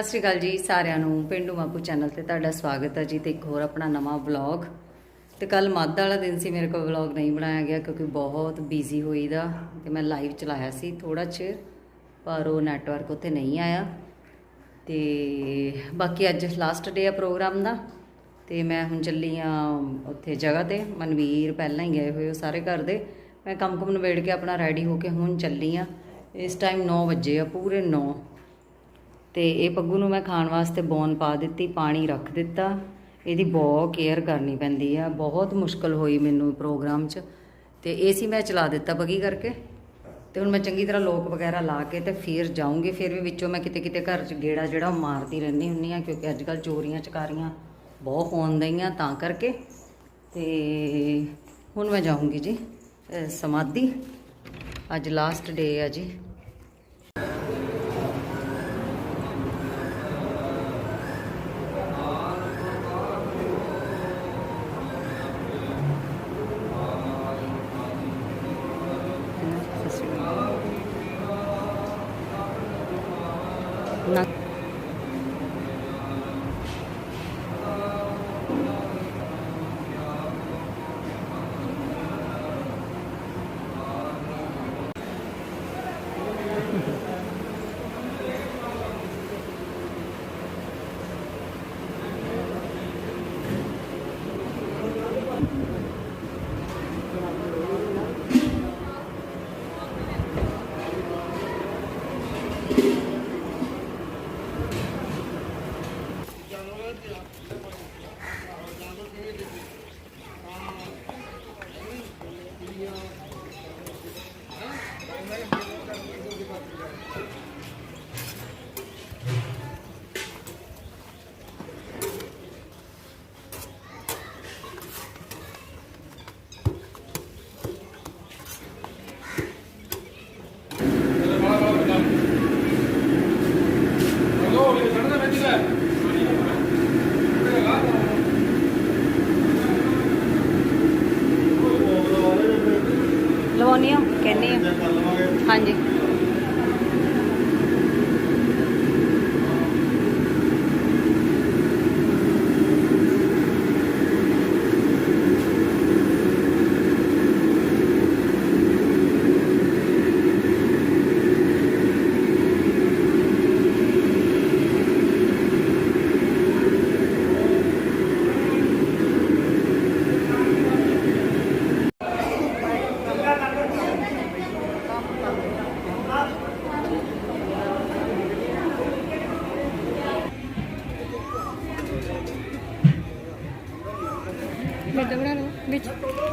ਸਤਿ ਸ਼੍ਰੀ ਅਕਾਲ ਜੀ ਸਾਰਿਆਂ ਨੂੰ, ਪਿੰਡੂ ਮਾਪੂ ਚੈਨਲ ਤੇ ਤੁਹਾਡਾ ਸਵਾਗਤ ਹੈ ਜੀ ਤੇ ਇੱਕ ਹੋਰ ਆਪਣਾ ਨਵਾਂ ਵਲੌਗ। ਤੇ ਕੱਲ ਮੱਧ ਵਾਲਾ ਦਿਨ ਸੀ, ਮੇਰੇ ਕੋਲ ਵਲੌਗ ਨਹੀਂ ਬਣਾਇਆ ਗਿਆ ਕਿਉਂਕਿ ਬਹੁਤ ਬਿਜ਼ੀ ਹੋਈ ਦਾ ਤੇ ਮੈਂ ਲਾਈਵ ਚਲਾਇਆ ਸੀ ਥੋੜਾ ਚਿਰ, ਪਰ ਉਹ ਨੈਟਵਰਕ ਉੱਥੇ ਨਹੀਂ ਆਇਆ। ਤੇ ਬਾਕੀ ਅੱਜ ਲਾਸਟ ਡੇ ਆ ਪ੍ਰੋਗਰਾਮ ਦਾ, ਤੇ ਮੈਂ ਹੁਣ ਚੱਲੀ ਆ ਉੱਥੇ ਜਗ੍ਹਾ ਤੇ, ਮਨਵੀਰ ਪਹਿਲਾਂ ਹੀ ਗਏ ਹੋਏ ਉਹ ਸਾਰੇ ਘਰ ਦੇ। ਮੈਂ ਕੰਮ ਕੁਮ ਨਵੇੜ ਕੇ ਆਪਣਾ ਰੈਡੀ ਹੋ ਕੇ ਹੁਣ ਚੱਲੀ ਆ। ਇਸ ਟਾਈਮ 9 ਵਜੇ ਆ, ਪੂਰੇ 9 ਤੇ ਇਹ ਪੱਗੂ ਨੂੰ ਮੈਂ ਖਾਣ ਵਾਸਤੇ ਬੌਨ ਪਾ ਦਿੱਤੀ, ਪਾਣੀ ਰੱਖ ਦਿੱਤਾ। ਇਹਦੀ ਬਹੁਤ ਕੇਅਰ ਕਰਨੀ ਪੈਂਦੀ ਆ। ਬਹੁਤ ਮੁਸ਼ਕਲ ਹੋਈ ਮੈਨੂੰ ਪ੍ਰੋਗਰਾਮ 'ਚ। ਤੇ ਏਸੀ ਮੈਂ ਚਲਾ ਦਿੱਤਾ ਬੱਗੀ ਕਰਕੇ। ਤੇ ਹੁਣ ਮੈਂ ਚੰਗੀ ਤਰ੍ਹਾਂ ਲੋਕ ਵਗੈਰਾ ਲਾ ਕੇ ਤੇ ਫਿਰ ਜਾਊਂਗੀ। ਫਿਰ ਵੀ ਵਿੱਚੋਂ ਮੈਂ ਕਿਤੇ ਕਿਤੇ ਘਰ 'ਚ ਗੇੜਾ ਜਿਹੜਾ ਉਹ ਮਾਰਦੀ ਰਹਿੰਦੀ ਹੁੰਨੀ ਆ, ਕਿਉਂਕਿ ਅੱਜ ਕੱਲ ਚੋਰੀਆਂ, ਚਕਾਰੀਆਂ ਬਹੁਤ ਹੋਣ ਦਈਆਂ ਤਾਂ ਕਰਕੇ। ਤੇ ਹੁਣ ਮੈਂ ਜਾਊਂਗੀ ਜੀ ਸਮਾਧੀ। ਅੱਜ ਲਾਸਟ ਡੇ ਆ ਜੀ।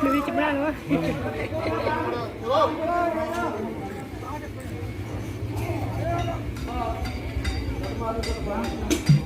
ਵਿੱਚ ਵਿੱਚ ਬਣਾ ਲਓ। ਜਿਹੜੀ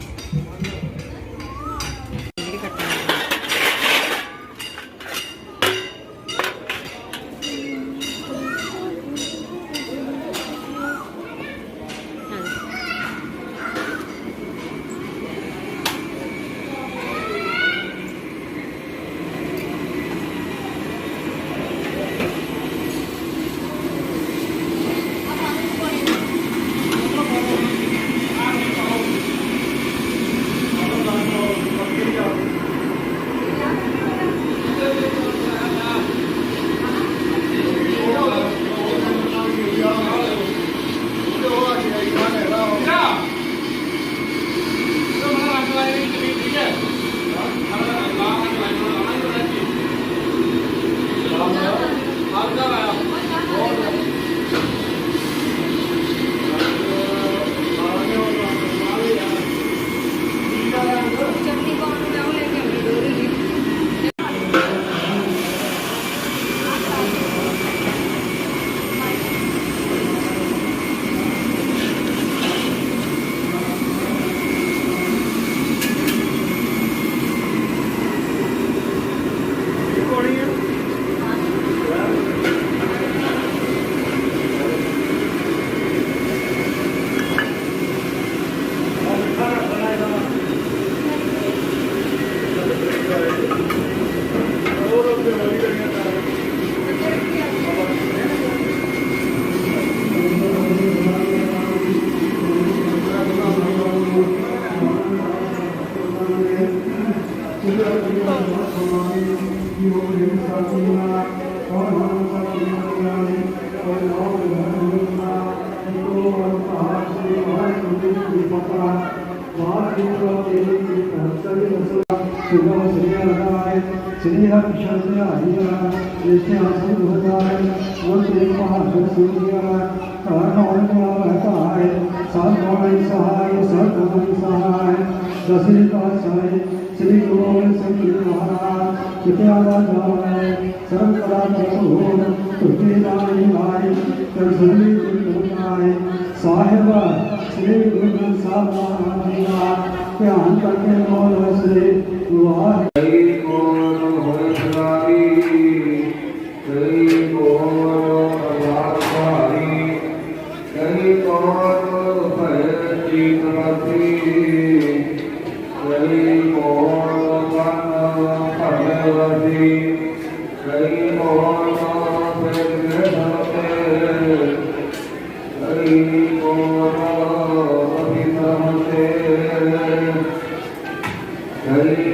ਸ੍ਰੀ ਜਿਸੇ ਆਸਨ ਹੋਤਾਏ ਉਹ ਤੇ ਪਹਾੜ ਸੁਨਿਆ ਕਾਰਨ ਹੋਣ ਵਾਲਾ ਕਾਇ ਸਾਧ ਹੋਣੀ ਸਹਾਇ ਸਤ ਹੋਣੀ ਸਹਾਇ ਦਸਰੀ ਪਾਤਸ਼ਾਹੀ ਸ੍ਰੀ ਗੁਰੂ ਗੋਬਿੰਦ ਸਿੰਘ ਜੀ ਮਹਾਰਾਜ ਕਿਤਿਆ ਦਾ ਜਾਵੇ ਸਰਬ ਕਲਾ ਪ੍ਰਭੂ ਤੁਝੇ ਨਾਮੀ ਮਾਈ ਕਰ ਸੁਣੀ ਤੁਮਾਏ ਸਾਹਿਬ ਸ੍ਰੀ ਗੁਰੂ ਗ੍ਰੰਥ ਸਾਹਿਬ ਮਹਾਰਾਜ ਜੀ ਦਾ ਧਿਆਨ ਕਰਕੇ ਮੋਲ ਵਸਰੇ ਵਾਹਿ ਕੋਲ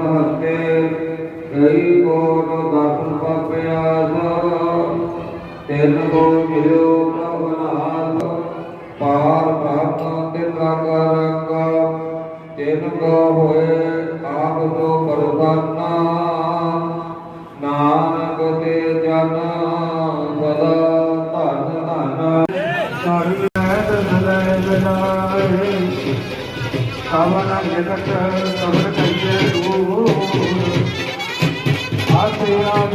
ਪਾਰਵਨ ਹਤੇ ਕੋਟ ਦਰਸ਼ਨ ਪਾਪਿਆਸ ਤਿੰਨ ਕੋ ਮਿਲਿਓ ਪ੍ਰਭਨਾਥ ਪਾਰ ਬ੍ਰਹਮ ਤਿੰਨ ਰੰਗ ਰੰਗ। ਤਿੰਨ ਕੋ ਹੋਏ ਆਪ ਤੋ ਪਰਵਾਨਾ ਨਾਨਕ ਤੇ ਜਨ ਸਦਾ ਧਨ ਧਨ। ਸਾਰੀ ਰਹਿਤ ਸਦਾ ਬਿਨਾਏ ਕਵਨ ਜਗਤ ਸਬਰ ਆਸੇ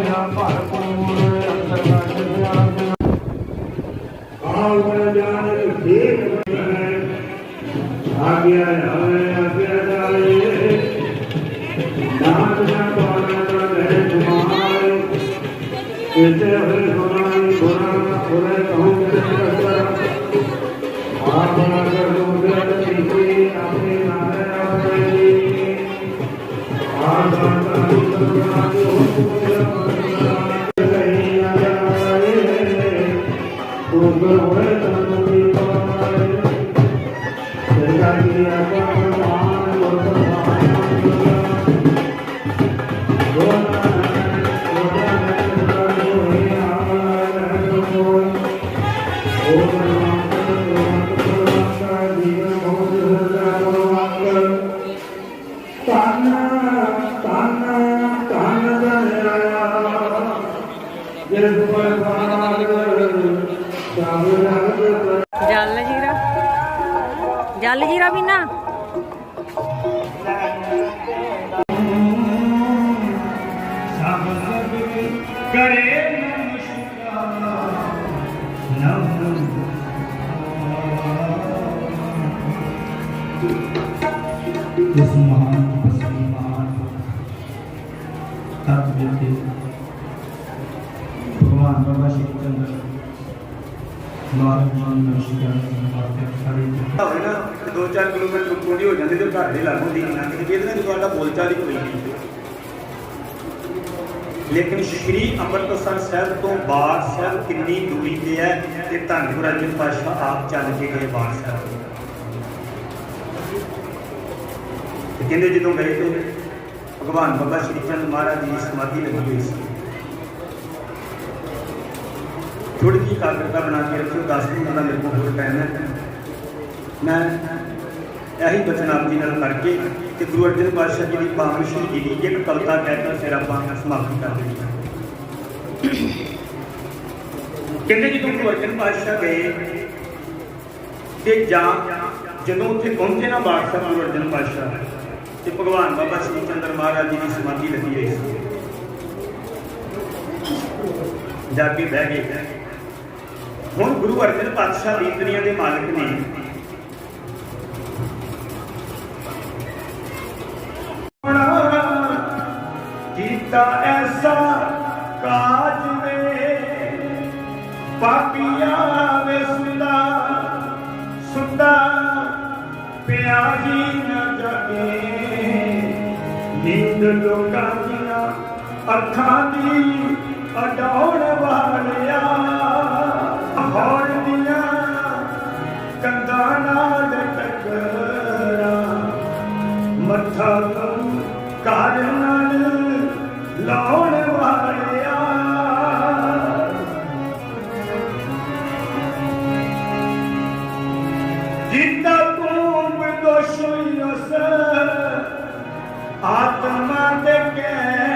ਆਗਿਆ ਇਸ ਮਹਾਨ ਤਪਸਵੀ ਮਹਾਨ ਤਤ ਵਿਅਕਤੀ ਭਗਵਾਨ ਬਾਬਾ ਸ਼੍ਰੀ ਚੰਦਰ ਮਾਰਗਮਾਨ ਨਮਸਕਾਰ ਸਮਾਪਤ ਕਰੀ ਦੋ ਚਾਰ ਕਿਲੋਮੀਟਰ ਟੁੱਟੀ ਹੋ ਜਾਂਦੀ ਤੇ ਘਰ ਦੇ ਲਾਗੋਂ ਦੀ ਨਾ ਕਿ ਇਹਦੇ ਨਾਲ ਤੁਹਾਡਾ ਬੋਲਚਾਲ ਹੀ ਕੋਈ ਨਹੀਂ। ਲੇਕਿਨ ਸ਼੍ਰੀ ਅੰਮ੍ਰਿਤਸਰ ਸਾਹਿਬ ਤੋਂ ਬਾੜ ਸਾਹਿਬ ਕਿੰਨੀ ਦੂਰੀ ਤੇ ਹੈ ਤੇ ਧੰਨ ਗੁਰੂ ਅਰਜਨ ਪਾਤਸ਼ਾਹ ਆਪ ਚੱਲ ਕੇ ਗਏ ਬਾੜ ਸਾਹਿਬ। ਤੇ ਕਹਿੰਦੇ ਜਦੋਂ ਗਏ ਤੇ ਭਗਵਾਨ ਬਾਬਾ ਸ਼੍ਰੀ ਚੰਦ ਮਹਾਰਾਜ ਜੀ ਦੀ ਸਮਾਧੀ ਲੱਗੀ ਹੋਈ ਸੀ। ਥੋੜੀ ਜਿਹੀ ਕਾਗਰਤਾ ਬਣਾ ਕੇ ਰੱਖਿਓ 10 ਮਿੰਟ ਦਾ ਮੇਰੇ ਕੋਲ ਹੋਰ ਟਾਈਮ ਹੈ। ਮੈਂ ਇਹੀ ਬਚਨ ਆਪ ਜੀ ਨਾਲ ਕਰਕੇ ਤੇ ਗੁਰੂ ਅਰਜਨ ਪਾਤਸ਼ਾਹ ਜੀ ਦੀ ਪਾਵਨ ਸ਼ਹੀਦੀ ਦੀ ਇੱਕ ਕਵਿਤਾ ਕਹਿ ਕੇ ਫਿਰ ਆਪਾਂ ਸਮਾਪਤੀ ਕਰ ਦੇਣੀ ਹੈ। ਕਹਿੰਦੇ ਜਦੋਂ ਗੁਰੂ ਅਰਜਨ ਪਾਤਸ਼ਾਹ ਗਏ ਤੇ ਜਾਂ ਜਦੋਂ ਉੱਥੇ ਪਹੁੰਚੇ ਨਾ ਬਾੜ ਸਾਹਿਬ ਗੁਰੂ ਅਰਜਨ ਪਾਤਸ਼ਾਹ, ਤੇ ਭਗਵਾਨ ਬਾਬਾ ਸ਼੍ਰੀ ਚੰਦਰ ਮਹਾਰਾਜ ਜੀ ਦੀ ਸਮਾਧੀ ਲੱਗੀ ਹੋਈ ਸੀ। ਜਾ ਕੇ ਬਹਿ ਗਏ। ਹੁਣ ਗੁਰੂ ਅਰਜਨ ਪਾਤਸ਼ਾਹ ਦੀ ਦੁਨੀਆ ਦੇ ਮਾਲਕ ਨੇ ਕੀਤਾ ਐਸਾ ਕਾਜ ਵੇ। ਪਾਪੀਆਂ ਵੇ ਸੁਦਾ ਸੁਦਾ ਪਿਆ ਹੀ ਨਾ ਨੀਂਦ ਲੋਕਾਂ ਦੀਆਂ ਅੱਖਾਂ ਦੀ ਅਡਾਉਣ ਵਾਲਿਆ। ਹੌਰ ਦੀਆਂ ਕੰਧਾਂ ਨਾਲ ਟਕਰਾ। ਮੱਥਾ ਤੂੰ ਨਾਲ ਲਾਉਣ ਵਾਲਿਆ ਜਿੱਦਾਂ ਤੂੰ ਬਦੋਸ਼ੀ ਉਸ ਆਤਮਾ ਦੇ ਕਹਿਰ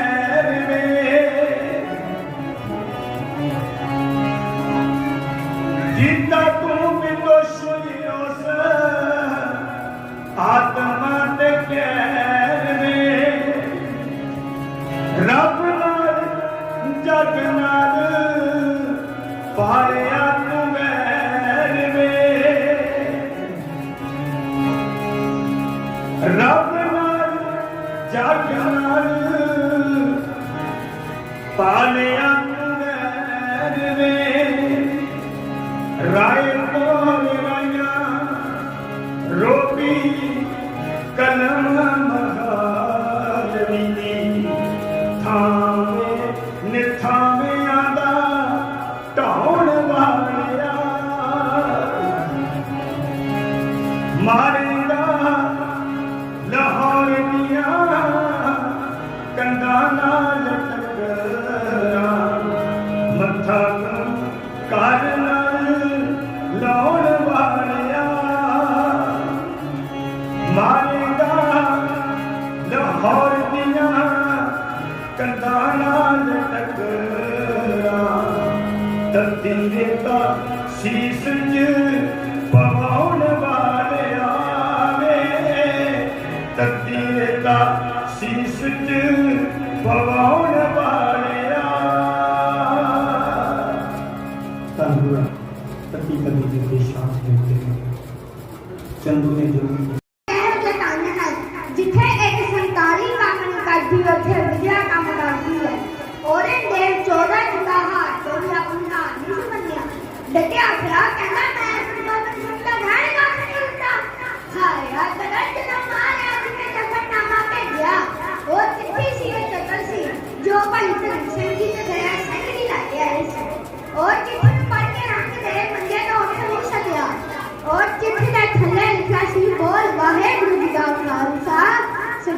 ਧਰਤੀ ਰੇਤਾ ਸੀਸ ਚ ਪਵਾਉਣ ਵਾਲਿਆ ਵੇ ਧਰਤੀ ਰੇਤਾ ਸੀਸ ਚ ਪਵਾਉਣ ਵਾਲਿਆ ਤੰਦੂਰਾ ਧਰਤੀ ਕਦੀ ਦੇ ਸ਼ਾਂਤ ਦੇ ਚੰਦੂ ਨੇ ਜਰੂਰ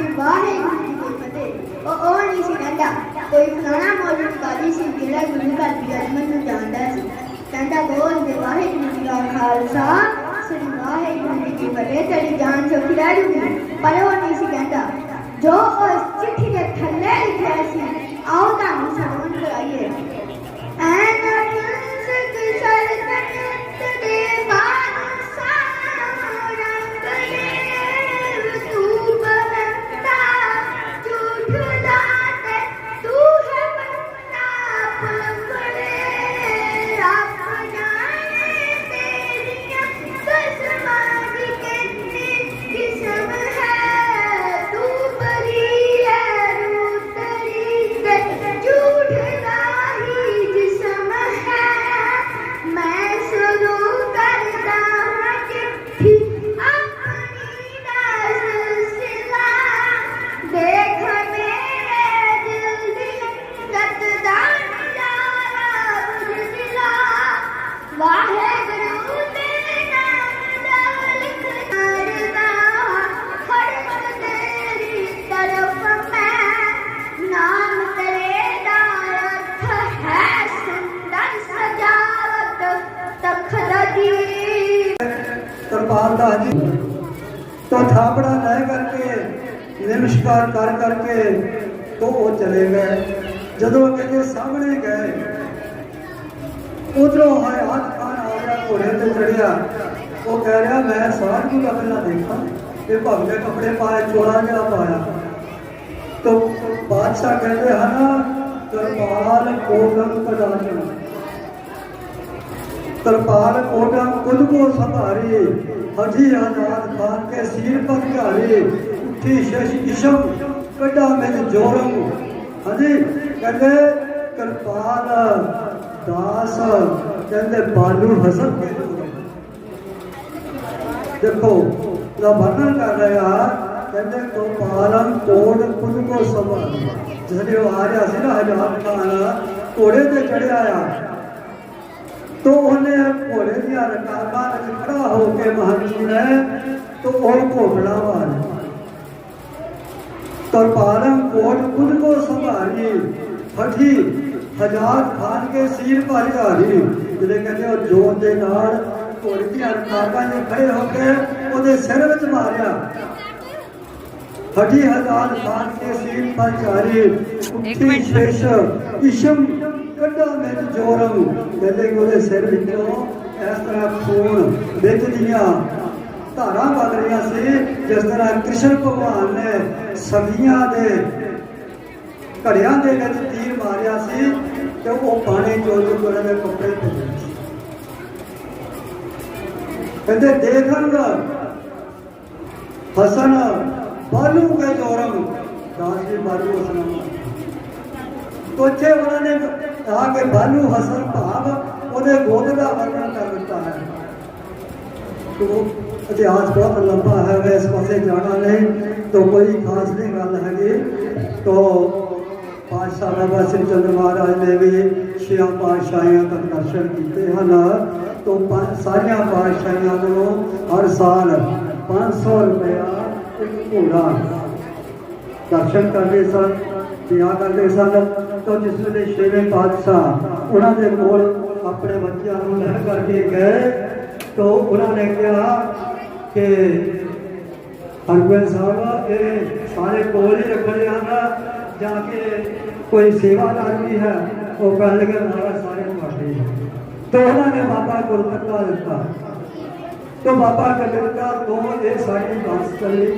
ਸ੍ਰੀ ਵਾਹਿਗੁਰੂ ਜੀ ਕੀ ਫਤਿਹ ਉਹ ਉਹ ਨਹੀਂ ਸੀ ਕਹਿੰਦਾ ਕੋਈ ਫਲਾਣਾ ਮੌਲਵੀ ਕਾਦੀ ਸੀ ਜਿਹੜਾ ਗੁਰੂ ਘਰ ਦੀ ਅਰਮਨ ਨੂੰ ਜਾਣਦਾ ਸੀ ਕਹਿੰਦਾ ਬੋਲ ਦੇ ਵਾਹਿਗੁਰੂ ਜੀ ਦਾ ਖਾਲਸਾ ਸ੍ਰੀ ਵਾਹਿਗੁਰੂ ਜੀ ਕੀ ਫਤਿਹ ਤੇਰੀ ਜਾਨ ਚੋਖੀ ਰਹਿ ਜੂਗੀ ਪਰ ਉਹ ਨਹੀਂ ਸੀ ਕਹਿੰਦਾ ਜੋ ਉਸ ਚਿੱਠੀ ਦੇ ਥੱਲੇ ਲਿਖਿਆ ਸੀ ਆਓ ਤੁਹਾਨੂੰ ਸਰਵਣ ਕਰਾਈਏ ਅਨੰਤ ਸਰਕਤ ਦੇ ਕਿਰਪਾਲ ਦਾ ਥਾਪੜਾ ਲੈ ਕਰਕੇ, ਨਮਸਕਾਰ ਕਰ ਕਰਕੇ ਤੋਂ ਉਹ ਚਲੇ ਗਏ। ਜਦੋਂ ਕਹਿੰਦੇ ਸਾਹਮਣੇ ਗਏ, ਉਧਰੋਂ ਹੈ ਹੱਥ ਖਾਨ ਆ ਗਿਆ, ਘੋੜੇ ਤੇ ਚੜਿਆ ਉਹ ਕਹਿ ਰਿਹਾ, ਮੈਂ ਸਾਧ ਨੂੰ ਪਹਿਲਾਂ ਦੇਖਾਂ? ਤੇ ਭਗਵੇ ਕੱਪੜੇ ਪਾਏ, ਚੋਲਾ ਜਿਹਾ ਪਾਇਆ। ਤੋ ਬਾਦਸ਼ਾਹ ਕਹਿੰਦੇ ਹਨ ਕਿਰਪਾਲ ਕੋਟਮ ਕਦਾਚਨ। कृपाल कोटम खुद को संभारे हजी आजाद खान के सिर पर घारे उठी शश इशम कड़ा में जोरम हजी कहते ਕਿਰਪਾਲ ਦਾਸ ਕਹਿੰਦੇ ਬਾਲੂ ਹਸਨ ਕੇ ਲੋਕ। ਦੇਖੋ ਦਾ ਵਰਣਨ ਕਰ ਰਿਹਾ ਕਹਿੰਦੇ ਗੋਪਾਲੰ ਕੋੜ ਕੁਨ ਕੋ ਸਭਾ ਜਿਹੜੇ ਉਹ ਆ ਰਿਹਾ ਸੀ ਨਾ ਹਜ਼ਾਰ ਖਾਨ ਘੋੜੇ ਤੇ ਚੜਿਆ ਆ ਤੋ ਉਹਨੇ ਘੋੜੇ ਦੀਆਂ ਰਕਾਬਾਂ ਵਿੱਚ ਖੜਾ ਹੋ ਕੇ ਮਹਾਰਾਜ ਨੇ ਤੋ ਉਹ ਘੋੜਣਾ ਵਾਰ ਤਰਪਾਲੰ ਕੋਟ ਕੁਨ ਕੋ ਸੰਭਾਰੀ ਫਠੀ ਹਜ਼ਾਰ ਖਾਨ ਕੇ ਸੀਰ ਪਰ ਧਾਰੀ ਜਿਹੜੇ ਕਹਿੰਦੇ ਉਹ ਜੋਰ ਦੇ ਨਾਲ ਘੋੜੇ ਦੀਆਂ ਰਕਾਬਾਂ ਨੇ ਖੜੇ ਹੋ ਕੇ ਉਹਦੇ ਸਿਰ ਵਿੱਚ ਮਾਰਿਆ ਫਠੀ ਹਜ਼ਾਰ ਖਾਨ ਕੇ ਸੀਰ ਪਰ ਧਾਰੀ ਉੱਠੀ ਮਿੰਟ। ਸ਼ੇਸ਼ ਇਸ਼ਮ ਕੱਢਾ ਵਿੱਚ ਜੋਰਮ ਕਹਿੰਦੇ ਕਿ ਉਹਦੇ ਸਿਰ ਵਿੱਚੋਂ ਇਸ ਤਰ੍ਹਾਂ ਖੂਨ ਵਿੱਚ ਦੀਆਂ ਧਾਰਾਂ ਵਗ ਰਹੀਆਂ ਸੀ, ਜਿਸ ਤਰ੍ਹਾਂ ਕ੍ਰਿਸ਼ਨ ਭਗਵਾਨ ਨੇ ਸਖੀਆਂ ਦੇ ਘੜਿਆਂ ਦੇ ਵਿੱਚ ਤੀਰ ਮਾਰਿਆ ਸੀ ਤੇ ਉਹ ਪਾਣੀ ਚੋਂ ਚੋਂ ਦੇ ਕੱਪੜੇ ਭੇਜੇ ਕਹਿੰਦੇ, ਦੇਖਣ ਹਸਨ ਬਾਲੂ ਕੇ ਜੋਰਮ। ਦਾਸ ਜੀ ਬਾਲੂ ਹਸਨ। ਕੋਚੇ ਉਹਨਾਂ ਨੇ ਕਹਾ ਕਿ ਬਾਲੂ ਹਸਨ ਭਾਵ ਉਹਦੇ ਗੋਦ ਦਾ ਵਰਣਨ ਕਰ ਦਿੱਤਾ ਹੈ। ਤੋ ਇਤਿਹਾਸ ਬਹੁਤ ਲੰਬਾ ਹੈ, ਮੈਂ ਇਸ ਪਾਸੇ ਜਾਣਾ ਨਹੀਂ, ਤੋ ਕੋਈ ਖਾਸ ਨਹੀਂ ਗੱਲ ਹੈਗੀ। ਤੋ ਪਾਤਸ਼ਾਹ ਬਾਬਾ ਸਿੰਘ ਚੰਦ ਮਹਾਰਾਜ ਨੇ ਵੀ ਛਿਆ ਪਾਤਸ਼ਾਹੀਆਂ ਤੱਕ ਦਰਸ਼ਨ ਕੀਤੇ ਹਨ। ਤੋ ਸਾਰੀਆਂ ਪਾਤਸ਼ਾਹੀਆਂ ਨੂੰ ਹਰ ਸਾਲ 500 ਰੁਪਇਆ ਇੱਕ ਘੋੜਾ ਦਰਸ਼ਨ ਕਰਦੇ ਸਨ ਪਿਆ ਕਰਦੇ ਸਨ। ਤਾਂ ਜਿਸ ਵੇਲੇ ਛੇਵੇਂ ਪਾਤਸ਼ਾਹ ਉਹਨਾਂ ਦੇ ਕੋਲ ਆਪਣੇ ਬੱਚਿਆਂ ਨੂੰ ਲੈ ਕਰਕੇ ਗਏ, ਤਾਂ ਉਹਨਾਂ ਨੇ ਕਿਹਾ ਕਿ ਹਰਗੋਬਿੰਦ ਸਾਹਿਬ, ਇਹ ਸਾਰੇ ਕੋਲ ਹੀ ਰੱਖਣੇ ਹਨ, ਜਾਂ ਕਿ ਕੋਈ ਸੇਵਾਦਾਰ ਵੀ ਹੈ, ਉਹ ਕਹਿਣ ਲੱਗੇ ਮਾਰਾ ਸਾਰੇ ਤੁਹਾਡੇ। ਤਾਂ ਉਹਨਾਂ ਨੇ ਬਾਬਾ ਗੁਰਦੱਤਾ ਦਿੱਤਾ। ਤਾਂ ਬਾਬਾ ਗੁਰਦੱਤਾ ਤੋਂ ਇਹ ਸਾਡੀ ਬਾਸ ਚੱਲੀ।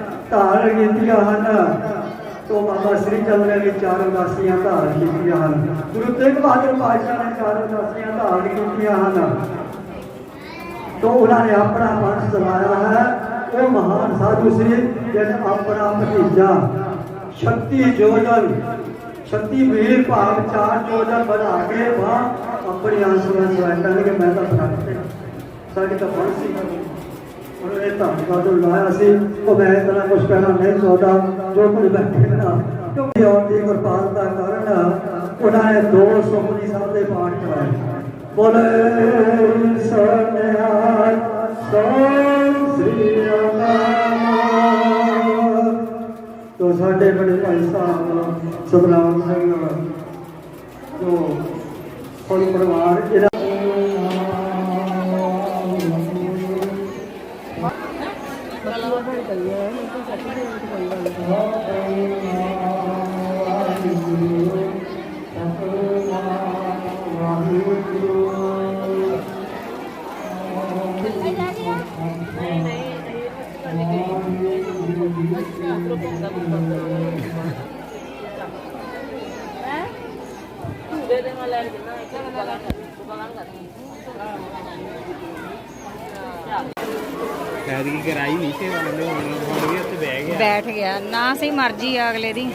ਧਾਰ ਕੀਤੀਆਂ ਹਨ। ਤੋਂ ਬਾਬਾ ਸ੍ਰੀ ਚੰਦ ਨੇ ਵੀ ਚਾਰ ਉਦਾਸੀਆਂ ਧਾਰ ਕੀਤੀਆਂ ਹਨ। ਗੁਰੂ ਤੇਗ ਬਹਾਦਰ ਪਾਤਸ਼ਾਹ ਨੇ ਚਾਰ ਉਦਾਸੀਆਂ ਧਾਰ ਕੀਤੀਆਂ ਹਨ। ਤੋਂ ਉਹਨਾਂ ਨੇ ਆਪਣਾ ਮਨ ਚਲਾਇਆ ਹੈ। ਉਹ ਮਹਾਨ ਸਾਧੂ ਸੀ, ਜਿਹਨੇ ਆਪਣਾ ਭਤੀਜਾ ਸ਼ਕਤੀ ਜੋਜਨ, ਸ਼ਕਤੀ ਵੀਰ ਭਾਵ ਚਾਰ ਜੋਜਨ ਬਣਾ ਕੇ ਵਾ ਆਪਣੀ ਆਂਸੂਆਂ ਸਵਾਟਾਂ ਕਰਨਗੇ ਮੈਂ ਤਾਂ ਫ਼ਰਕ ਸਾਡੀ ਤਾਂ ਬਣ ਸੀ। ਉਹਨੇ ਧੰਨਵਾਦ ਤੋਂ ਲਾਇਆ ਸੀ, ਉਹ ਮੈਂ ਇਤਨਾ ਕੁਝ ਕਹਿਣਾ ਨਹੀਂ ਚਾਹੁੰਦਾ, ਜੋ ਕੁਝ ਬੈਠੇ ਨਾ ਕਿਉਂਕਿ ਔਰ ਦੀ ਕਿਰਪਾਲਤਾ ਕਾਰਨ ਉਹਨਾਂ ਨੇ ਦੋ ਸੁਖਮਨੀ ਸਾਹਿਬ ਦੇ ਪਾਠ ਕਰਾਏ। ਬੋਲੇ, ਸੋਨਿਆਰ ਸੋਨ ਸ੍ਰੀ ਅਕਾਲ। ਤੋ ਸਾਡੇ ਬੜੇ ਭਾਈ ਸਾਹਿਬ, ਸਤਨਾਮ ਸਿੰਘ, ਜੋ ਕੋਲ ਪਰਿਵਾਰ ਇਹਦਾ ਹੁਣ ਹੁਣ ਵੀ ਉੱਥੇ ਬਹਿ ਗਿਆ। ਬੈਠ ਗਿਆ। ਨਾ ਸਹੀ ਮਰਜ਼ੀ ਆ ਅਗਲੇ ਦੀ।